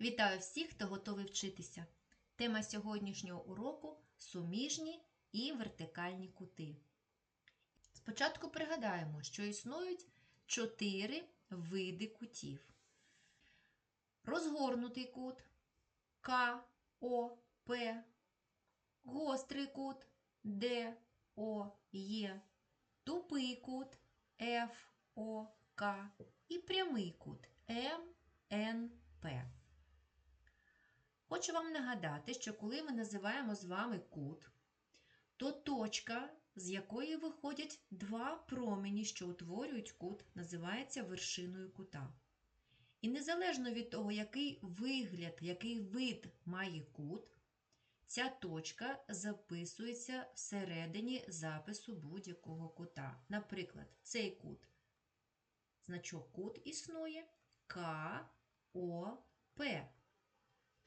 Вітаю всіх, хто готовий вчитися. Тема сьогоднішнього уроку суміжні і вертикальні кути. Спочатку пригадаємо, що існують чотири види кутів: розгорнутий кут К, О, П, гострий кут Д, О, Є, тупий кут Ф, О, К і прямий кут М, Н, П. Хочу вам нагадати, що коли ми називаємо з вами кут, то точка, з якої виходять два промені, що утворюють кут, називається вершиною кута. І незалежно від того, який вигляд, який вид має кут, ця точка записується всередині запису будь-якого кута. Наприклад, цей кут, значок кут існує К, О, П.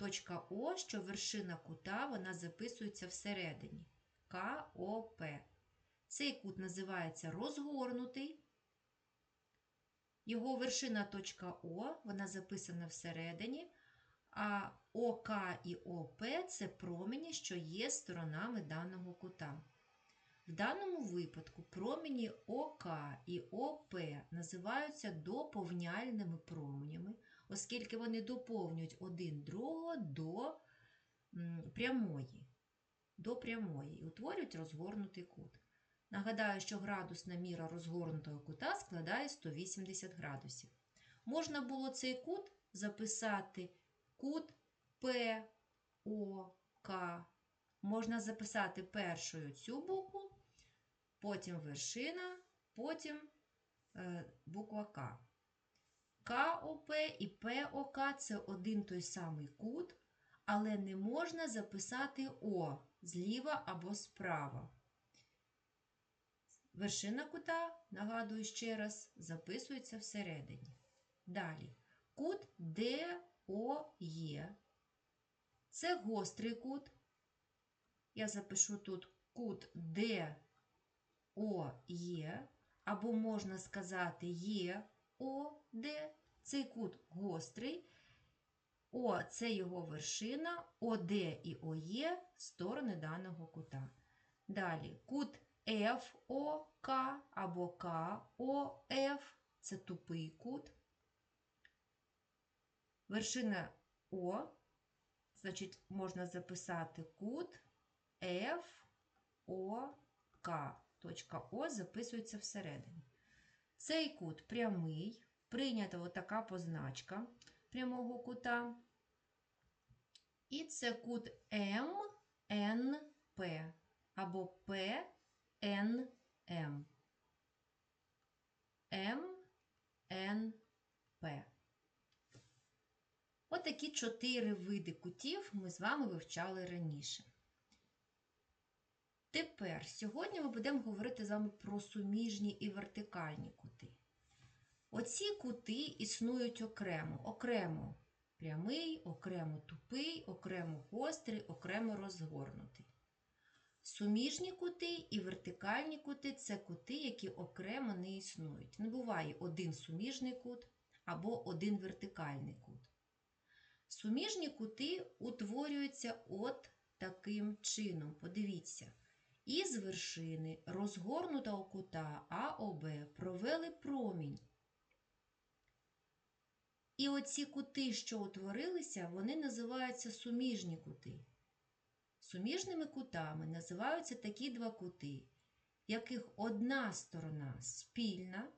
Точка О, що вершина кута, вона записується всередині. КОП. Цей кут називається розгорнутий. Його вершина точка О, вона записана всередині. А ОК і ОП це промені, що є сторонами даного кута. В даному випадку промені ОК і ОП називаються доповняльними променями, оскільки вони доповнюють один другого до прямої, до прямої і утворюють розгорнутий кут. Нагадаю, що градусна міра розгорнутого кута складає 180 градусів. Можна було цей кут записати кут ПОК. Можна записати першою цю букву, потім вершина, потім е, буква К. КОП і ПОК це один той самий кут, але не можна записати О зліва або справа. Вершина кута, нагадую ще раз, записується всередині. Далі кут ДОЄ. Це гострий кут. Я запишу тут кут ДОЄ, або можна сказати ЄОД. Цей кут гострий. О це його вершина, ОД і ОЄ сторони даного кута. Далі кут ФОК або КОФ це тупий кут. Вершина О, значить, можна записати кут ФОК. Точка О записується всередині. Цей кут прямий, прийнята отака позначка прямого кута. І це кут МНП або ПНМ. МНП. Отакі чотири види кутів ми з вами вивчали раніше. Тепер, сьогодні ми будемо говорити з вами про суміжні і вертикальні кути. Оці кути існують окремо. Окремо прямий, окремо тупий, окремо гострий, окремо розгорнутий. Суміжні кути і вертикальні кути це кути, які окремо не існують. Не буває один суміжний кут або один вертикальний кут. Суміжні кути утворюються от таким чином. Подивіться. Із вершини розгорнутого кута АОБ провели промінь. І оці кути, що утворилися, вони називаються суміжні кути. Суміжними кутами називаються такі два кути, яких одна сторона спільна,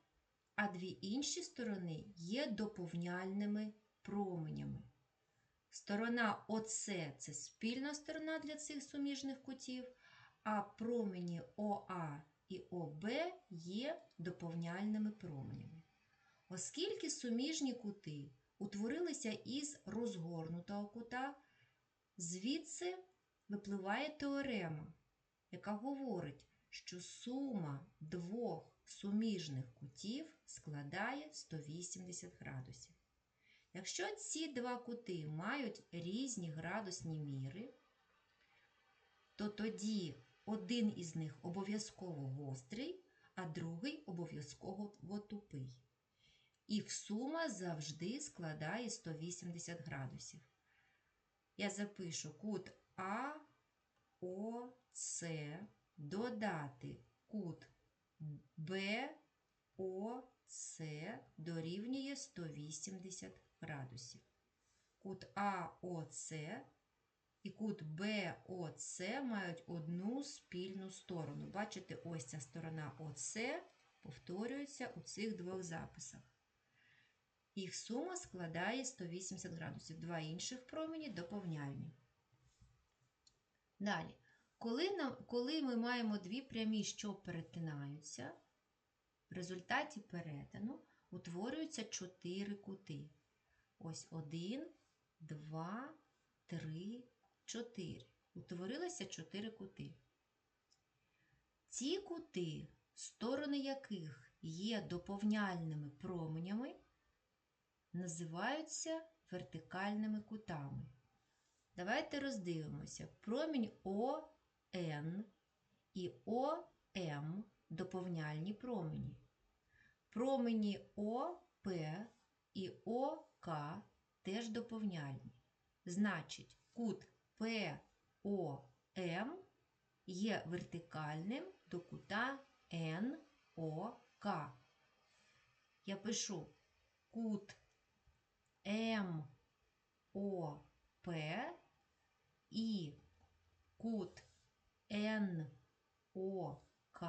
а дві інші сторони є доповняльними променями. Сторона ОС це спільна сторона для цих суміжних кутів, а промені ОА і ОБ є доповняльними променями. Оскільки суміжні кути утворилися із розгорнутого кута, звідси випливає теорема, яка говорить, що сума двох суміжних кутів складає 180 градусів. Якщо ці два кути мають різні градусні міри, то тоді один із них обов'язково гострий, а другий обов'язково тупий. Їх сума завжди складає 180 градусів. Я запишу кут АОЦ додати кут БОЦ дорівнює 180 градусів. Кут АОЦ і кут БОЦ мають одну спільну сторону. Бачите, ось ця сторона ОЦ повторюється у цих двох записах. Їх сума складає 180 градусів. Два інших промені доповняльні. Далі, коли, нам, коли ми маємо дві прямі, що перетинаються, в результаті перетину утворюються чотири кути. Ось один, два, три, чотири. Утворилися чотири кути. Ці кути, сторони яких є доповняльними променями, називаються вертикальними кутами. Давайте роздивимося. Промінь ОН і ОМ доповняльні промені. Промені ОП і ОК теж доповняльні. Значить, кут ПОМ є вертикальним до кута НОК. Я пишу кут МОП і кут НОК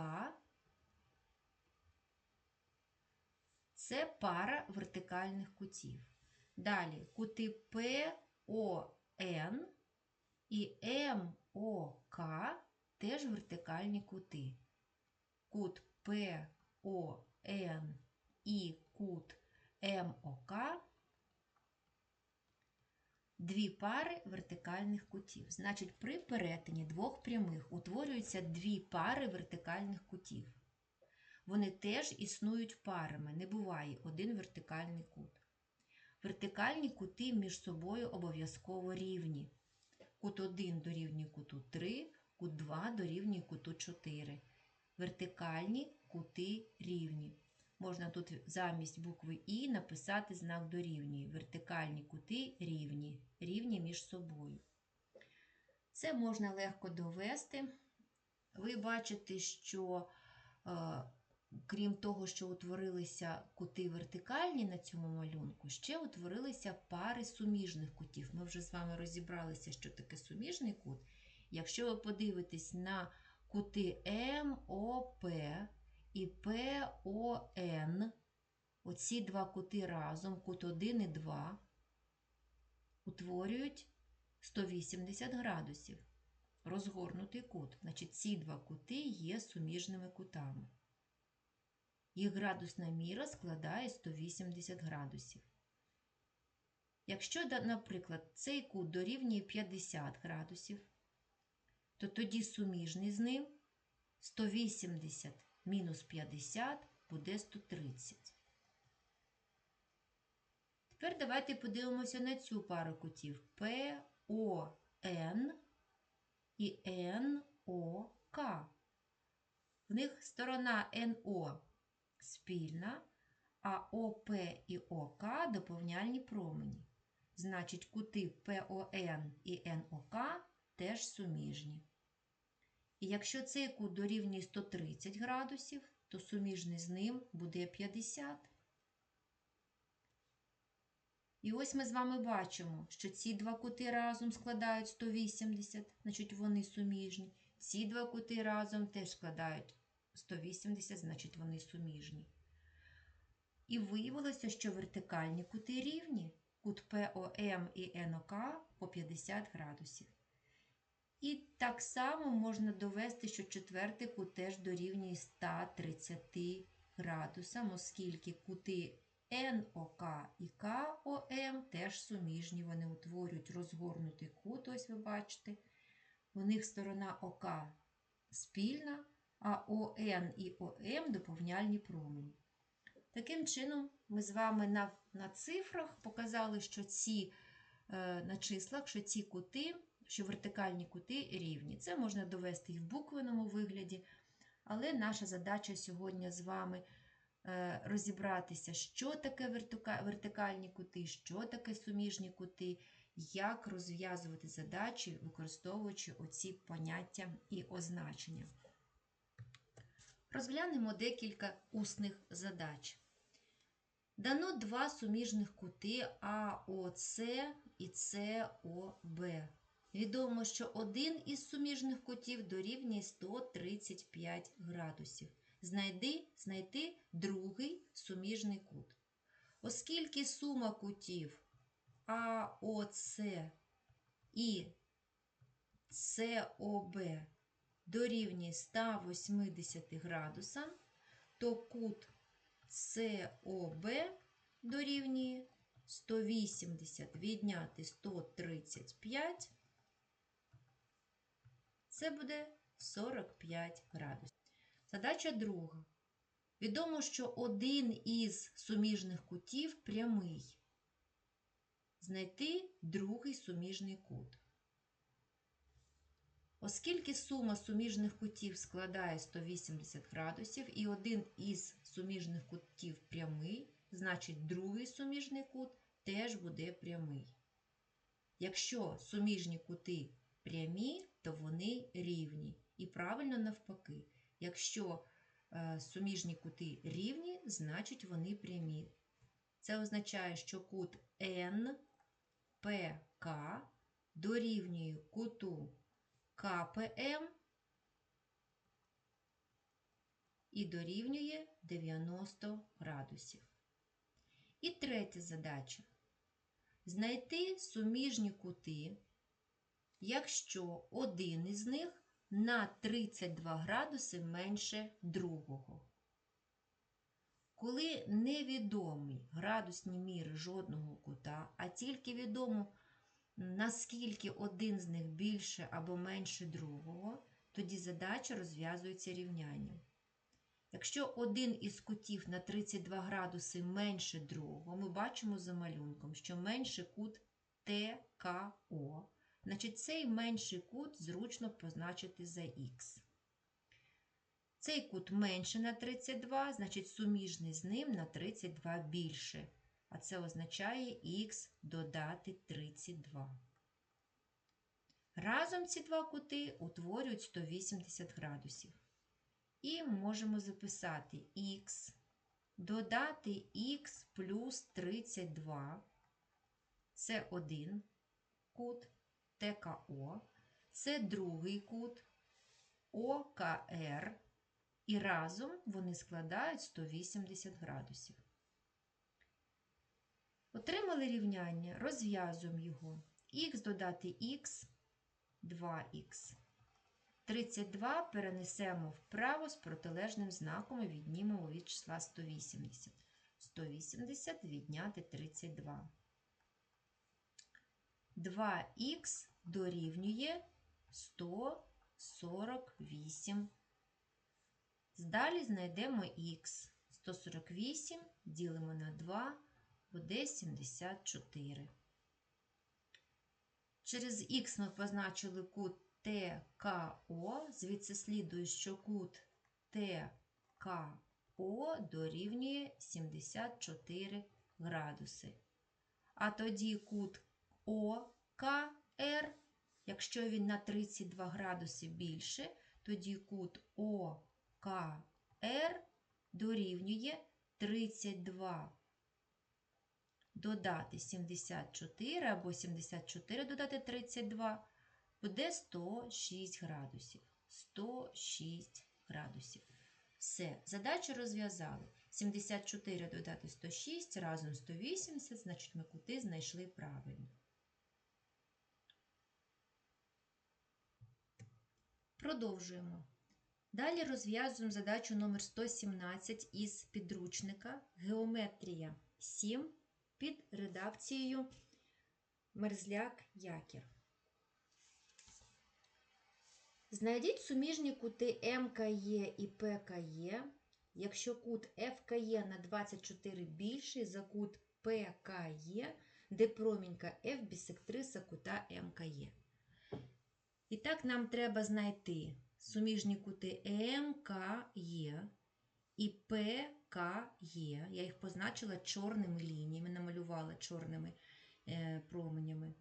це пара вертикальних кутів. Далі кути ПОН і МОК теж вертикальні кути. Кут ПОН і кут МОК дві пари вертикальних кутів. Значить, при перетині двох прямих утворюються дві пари вертикальних кутів. Вони теж існують парами, не буває один вертикальний кут. Вертикальні кути між собою обов'язково рівні. Кут 1 дорівнює куту 3, кут 2 дорівнює куту 4. Вертикальні кути рівні. Можна тут замість букви І написати знак дорівнює. Вертикальні кути рівні, рівні між собою. Це можна легко довести. Ви бачите, що е, крім того, що утворилися кути вертикальні на цьому малюнку, ще утворилися пари суміжних кутів. Ми вже з вами розібралися, що таке суміжний кут. Якщо ви подивитесь на кути МОП і ПОН, оці два кути разом, кут 1 і 2, утворюють 180 градусів. Розгорнутий кут. Значить, ці два кути є суміжними кутами. Їх градусна міра складає 180 градусів. Якщо, наприклад, цей кут дорівнює 50 градусів, то тоді суміжний з ним 180 мінус 50 буде 130. Тепер давайте подивимося на цю пару кутів ПОН і НОК. В них сторона НО спільна, а ОП і ОК доповняльні промені. Значить, кути ПОН і НОК теж суміжні. І якщо цей кут дорівнює 130 градусів, то суміжний з ним буде 50. І ось ми з вами бачимо, що ці два кути разом складають 180, значить вони суміжні. Ці два кути разом теж складають 180, значить вони суміжні. І виявилося, що вертикальні кути рівні. Кут ПОМ і НОК по 50 градусів. І так само можна довести, що четвертий теж дорівнює 130 градусам, оскільки кути НОК і КОМ теж суміжні. Вони утворюють розгорнутий кут, ось ви бачите. У них сторона ОК спільна, а ОН і ОМ доповняльні промені. Таким чином, ми з вами на, на цифрах показали, що ці е, на числах, що ці кути що вертикальні кути рівні. Це можна довести і в буквеному вигляді, але наша задача сьогодні з вами е, розібратися, що таке вертикальні кути, що таке суміжні кути, як розв'язувати задачі, використовуючи оці поняття і означення. Розглянемо декілька усних задач. Дано два суміжних кути АОЦ і СОБ. Відомо, що один із суміжних кутів дорівнює 135 градусів. Знайди, знайти другий суміжний кут. Оскільки сума кутів АОЦ і СОБ дорівнює 180 градусам, то кут СОБ дорівнює 180 відняти 135. Це буде 45 градусів. Задача друга. Відомо, що один із суміжних кутів прямий. Знайти другий суміжний кут. Оскільки сума суміжних кутів складає 180 градусів і один із суміжних кутів прямий, значить другий суміжний кут теж буде прямий. Якщо суміжні кути прямі, то вони рівні. І правильно навпаки. Якщо е, суміжні кути рівні, значить вони прямі. Це означає, що кут НПК дорівнює куту КПМ і дорівнює 90 градусів. І третя задача. Знайти суміжні кути, якщо один із них на 32 градуси менше другого. Коли невідомі градусні міри жодного кута, а тільки відомо, наскільки один з них більше або менше другого, тоді задача розв'язується рівнянням. Якщо один із кутів на 32 градуси менше другого, ми бачимо за малюнком, що менше кут ТКО, значить цей менший кут зручно позначити за х. Цей кут менше на 32, значить суміжний з ним на 32 більше. А це означає х додати 32. Разом ці два кути утворюють 180 градусів. І можемо записати х, додати х плюс 32. Це один кут ТКО, це другий кут ОКР. І разом вони складають 180 градусів. Отримали рівняння, розв'язуємо його. Х додати х, 2х. 32 перенесемо вправо з протилежним знаком і віднімемо від числа 180. 180 відняти 32. 2х дорівнює 148. Далі знайдемо х. 148 ділимо на 2 буде 74. Через х ми позначили кут ТКО, звідси слідує, що кут ТКО дорівнює 74 градуси. А тоді кут ОКР, якщо він на 32 градуси більше, тоді кут ОКР дорівнює 32 додати 74 або 74 додати 32 буде 106 градусів. 106 градусів. Все, задачу розв'язали. 74 додати 106 разом 180, значить ми кути знайшли правильно. Продовжуємо. Далі розв'язуємо задачу номер 117 із підручника Геометрія 7 під редакцією Мерзляк Якір. Знайдіть суміжні кути МКЄ і ПКЄ, якщо кут ФКЄ на 24 більший за кут ПКЄ, де промінька F бісектриса кута МКЄ. І так нам треба знайти суміжні кути МКЄ і ПКЄ. Я їх позначила чорними лініями, намалювала чорними е, променями.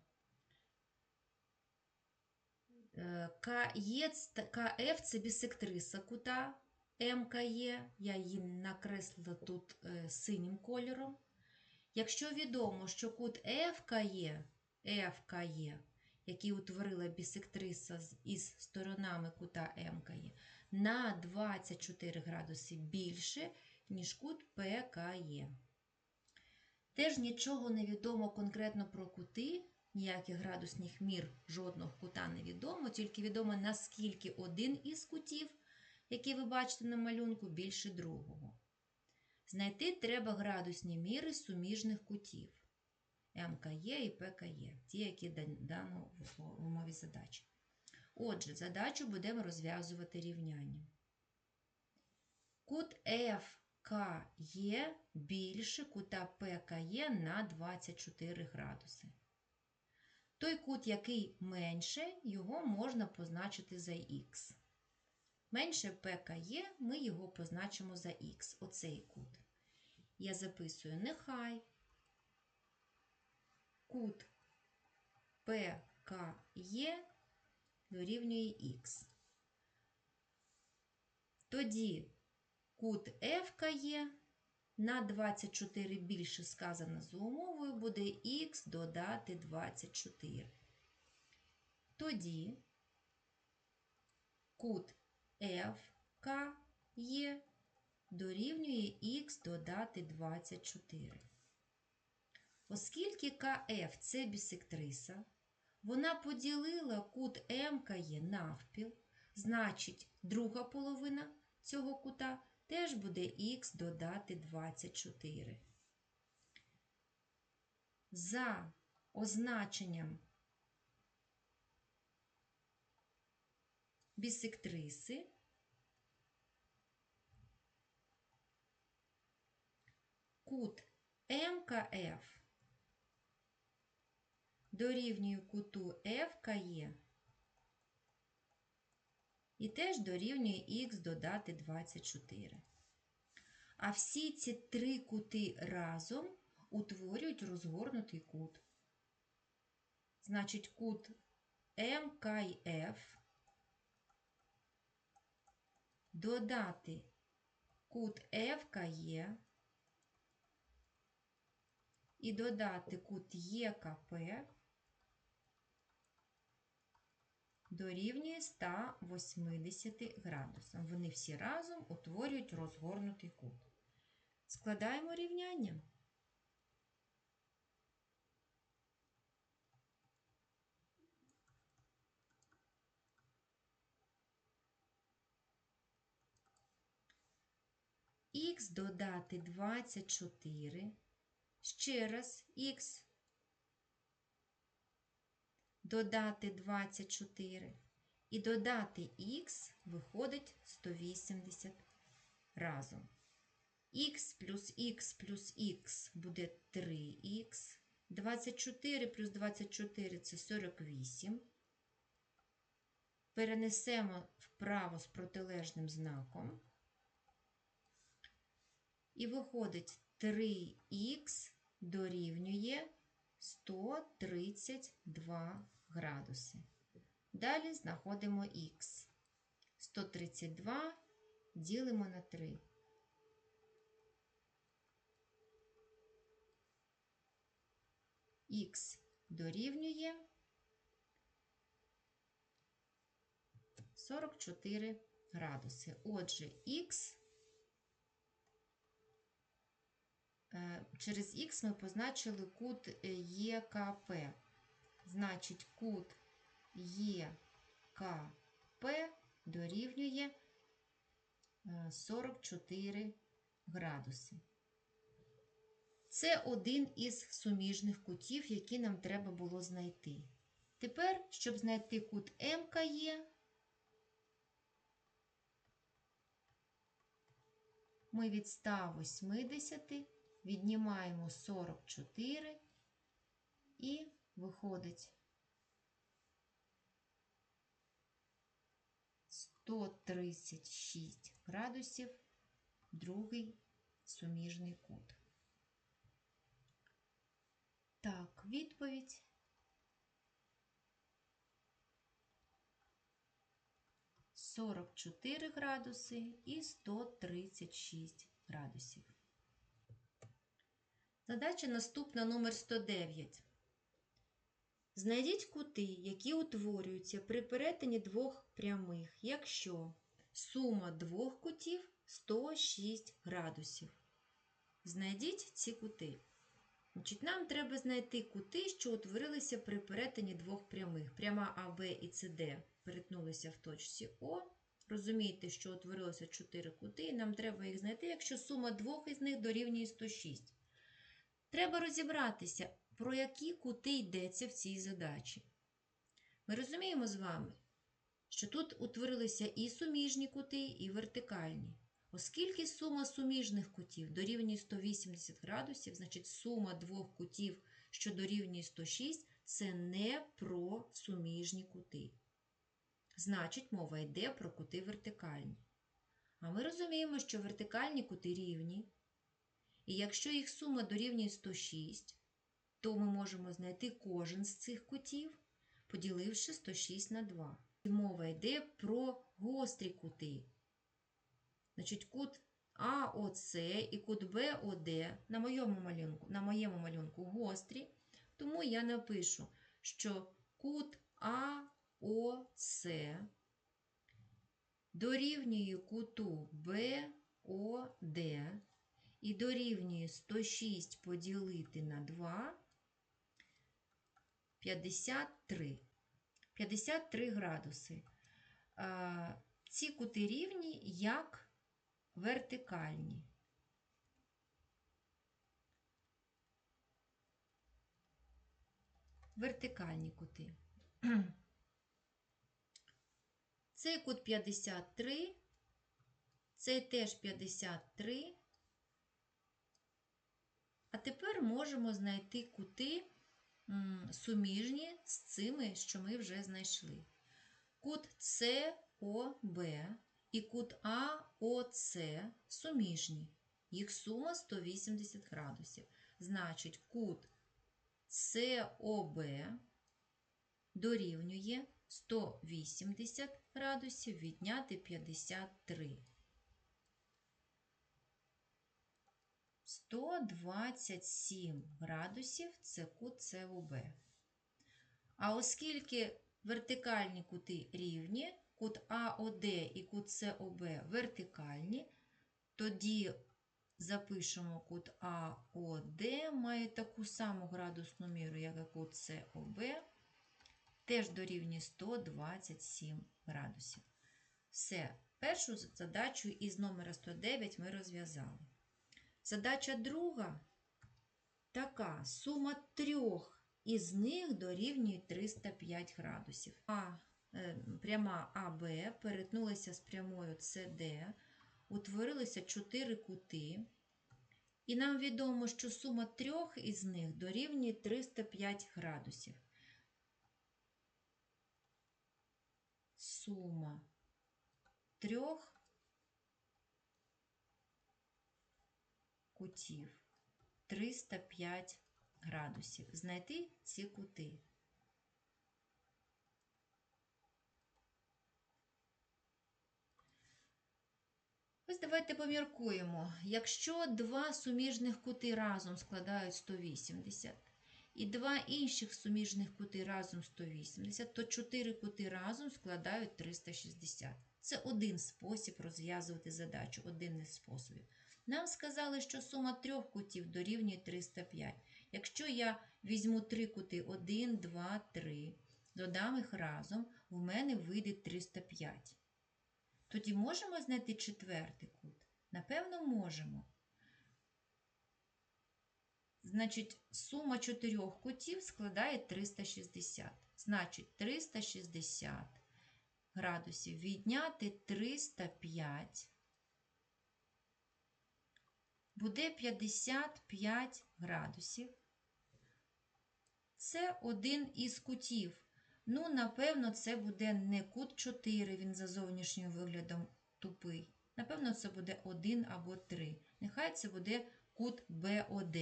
Е, КФ це бісектриса кута МКЄ. Я її накреслила тут е, синім кольором. Якщо відомо, що кут ФКЄ, ФКЄ, який утворила бісектриса із сторонами кута МКЄ, на 24 градуси більше, ніж кут ПКЄ. Теж нічого не відомо конкретно про кути, ніяких градусних мір жодного кута не відомо, тільки відомо, наскільки один із кутів, який ви бачите на малюнку, більше другого. Знайти треба градусні міри суміжних кутів МКЄ і ПКЄ, ті, які дано в умові задачі. Отже, задачу будемо розв'язувати рівнянням. Кут ФКЄ більше кута ПКЄ на 24 градуси. Той кут, який менше, його можна позначити за х. Менше ПКЄ ми його позначимо за х, оцей кут. Я записую нехай кут ПКЄ дорівнює х. Тоді кут ФКЄ на 24 більше сказано за умовою буде х додати 24. Тоді кут ФКЄ дорівнює х додати 24. Оскільки КФ це бісектриса, вона поділила кут МКЄ навпіл, значить, друга половина цього кута теж буде х додати 24. За означенням бісектриси кут МКФ дорівнює куту ФКЄ і теж дорівнює х додати 24. А всі ці три кути разом утворюють розгорнутий кут. Значить, кут МКФ додати кут ФКЄ і додати кут ЄКП дорівнює 180 градусам. Вони всі разом утворюють розгорнутий кут. Складаємо рівняння. Х додати 24. Ще раз х додати 24 і додати х виходить 180 разом. х плюс х плюс х буде 3х. 24 плюс 24 це 48. Перенесемо вправо з протилежним знаком. І виходить 3х дорівнює 132 градуси. Далі знаходимо х. 132 ділимо на 3. Х дорівнює 44 градуси. Отже, х Е, Через х ми позначили кут ЄКП. Значить, кут ЄКП дорівнює е, 44 градуси. Це один із суміжних кутів, які нам треба було знайти. Тепер, щоб знайти кут МКЄ, ми від 180 віднімаємо 44 і виходить 136 градусів другий суміжний кут. Так, відповідь. Сорок чотири градуси і 136 градусів. Задача наступна номер 109. Знайдіть кути, які утворюються при перетині двох прямих, якщо сума двох кутів 106 градусів. Знайдіть ці кути. Значить, Нам треба знайти кути, що утворилися при перетині двох прямих. Пряма АБ і СД перетнулися в точці О. Розумієте, що утворилося 4 кути, і нам треба їх знайти, якщо сума двох із них дорівнює 106. Треба розібратися, про які кути йдеться в цій задачі. Ми розуміємо з вами, що тут утворилися і суміжні кути, і вертикальні. Оскільки сума суміжних кутів дорівнює 180 градусів, значить сума двох кутів, що дорівнює 106, це не про суміжні кути. Значить, мова йде про кути вертикальні. А ми розуміємо, що вертикальні кути рівні. І якщо їх сума дорівнює 106, то ми можемо знайти кожен з цих кутів, поділивши 106 на 2. І Мова йде про гострі кути. Значить, кут АОЦ і кут БОД на моєму малюнку, на моєму малюнку гострі, тому я напишу, що кут АОЦ дорівнює куту БОД і дорівнює 106 поділити на 2 53. 53 градуси. Ці кути рівні як вертикальні. Вертикальні кути. Цей кут 53, цей теж 53. А тепер можемо знайти кути суміжні з цими, що ми вже знайшли. Кут СОБ і кут АОЦ суміжні. Їх сума 180 градусів. Значить, кут СОБ дорівнює 180 градусів відняти 53. 127 градусів це кут СОБ. А оскільки вертикальні кути рівні, кут АОД і кут СОБ вертикальні, тоді запишемо кут АОД має таку саму градусну міру, як і кут СОБ, теж дорівнює 127 градусів. Все, першу задачу із номера 109 ми розв'язали. Задача друга така: сума трьох із них дорівнює 305 градусів. А е, пряма АБ перетнулася з прямою СД, утворилися 4 кути. І нам відомо, що сума трьох із них дорівнює 305 градусів. Сума трьох кутів 305 градусів. Знайти ці кути. Ось давайте поміркуємо. Якщо два суміжних кути разом складають 180, і два інших суміжних кути разом 180, то 4 кути разом складають 360. Це один спосіб розв'язувати задачу, один із способів. Нам сказали, що сума трьох кутів дорівнює 305. Якщо я візьму три кути 1, 2, 3, додам їх разом, в мене вийде 305. Тоді можемо знайти четвертий кут? Напевно, можемо. Значить, сума чотирьох кутів складає 360. Значить, 360 градусів відняти 305 буде 55 градусів. Це один із кутів. Ну, напевно, це буде не кут 4, він за зовнішнім виглядом тупий. Напевно, це буде 1 або 3. Нехай це буде кут БОД.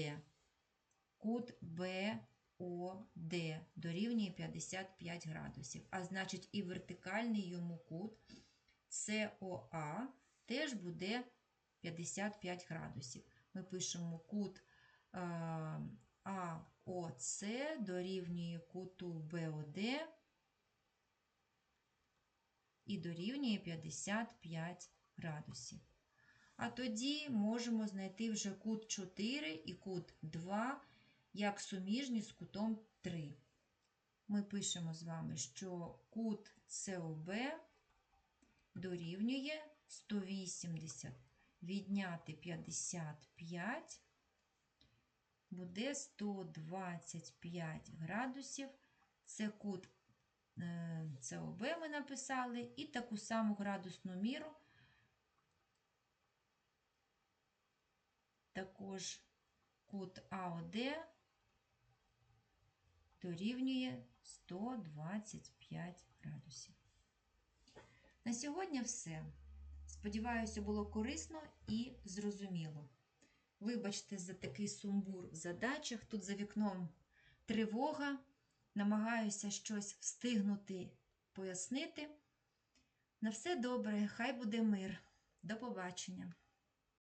Кут БОД дорівнює 55 градусів. А значить, і вертикальний йому кут СОА теж буде 55 градусів. Ми пишемо кут е, АОЦ дорівнює куту БОД і дорівнює 55 градусів. А тоді можемо знайти вже кут 4 і кут 2 як суміжні з кутом 3. Ми пишемо з вами, що кут СОБ дорівнює 180 відняти 55 буде 125 градусів. Це кут е, СОБ ми написали, і таку саму градусну міру також кут АОД дорівнює 125 градусів. На сьогодні все. Сподіваюся, було корисно і зрозуміло. Вибачте за такий сумбур в задачах. Тут за вікном тривога. Намагаюся щось встигнути пояснити. На все добре, хай буде мир. До побачення!